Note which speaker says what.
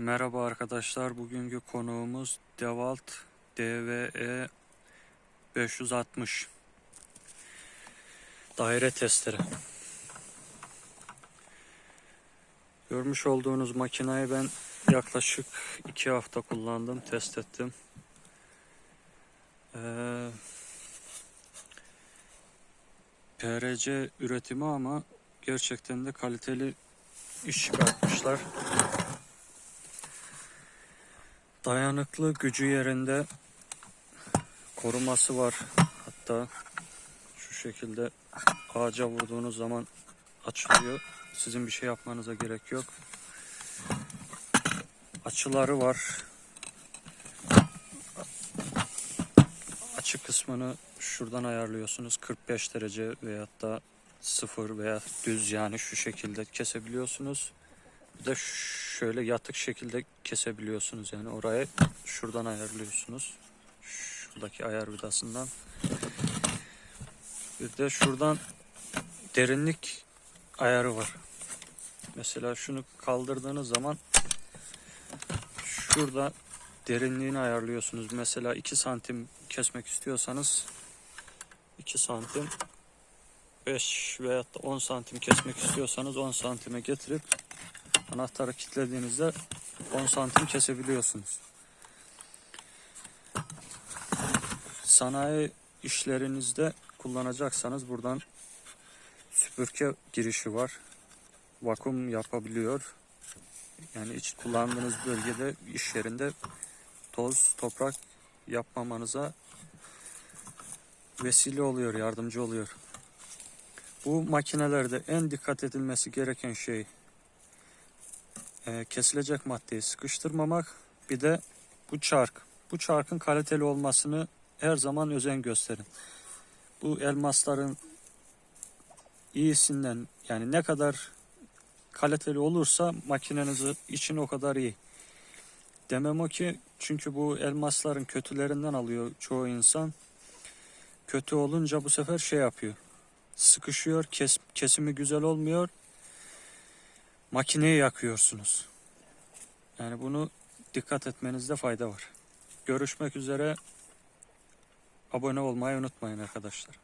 Speaker 1: Merhaba arkadaşlar. Bugünkü konuğumuz Dewalt DVE 560 daire testleri. Görmüş olduğunuz makinayı ben yaklaşık 2 hafta kullandım, test ettim. Ee, PRC üretimi ama gerçekten de kaliteli iş çıkartmışlar. Dayanıklı gücü yerinde koruması var. Hatta şu şekilde ağaca vurduğunuz zaman açılıyor. Sizin bir şey yapmanıza gerek yok. Açıları var. Açı kısmını şuradan ayarlıyorsunuz. 45 derece veyahut da 0 veya düz yani şu şekilde kesebiliyorsunuz. Bir de şöyle yatık şekilde kesebiliyorsunuz. Yani orayı şuradan ayarlıyorsunuz. Şuradaki ayar vidasından. Bir de şuradan derinlik ayarı var. Mesela şunu kaldırdığınız zaman şurada derinliğini ayarlıyorsunuz. Mesela 2 santim kesmek istiyorsanız 2 santim 5 veya 10 santim kesmek istiyorsanız 10 santime getirip anahtarı kilitlediğinizde 10 santim kesebiliyorsunuz. Sanayi işlerinizde kullanacaksanız buradan süpürge girişi var. Vakum yapabiliyor. Yani hiç kullandığınız bölgede iş yerinde toz, toprak yapmamanıza vesile oluyor, yardımcı oluyor. Bu makinelerde en dikkat edilmesi gereken şey e, kesilecek maddeyi sıkıştırmamak. Bir de bu çark. Bu çarkın kaliteli olmasını her zaman özen gösterin. Bu elmasların iyisinden yani ne kadar kaliteli olursa makinenizi için o kadar iyi. Demem o ki çünkü bu elmasların kötülerinden alıyor çoğu insan. Kötü olunca bu sefer şey yapıyor. Sıkışıyor, kes, kesimi güzel olmuyor. Makineyi yakıyorsunuz. Yani bunu dikkat etmenizde fayda var. Görüşmek üzere. Abone olmayı unutmayın arkadaşlar.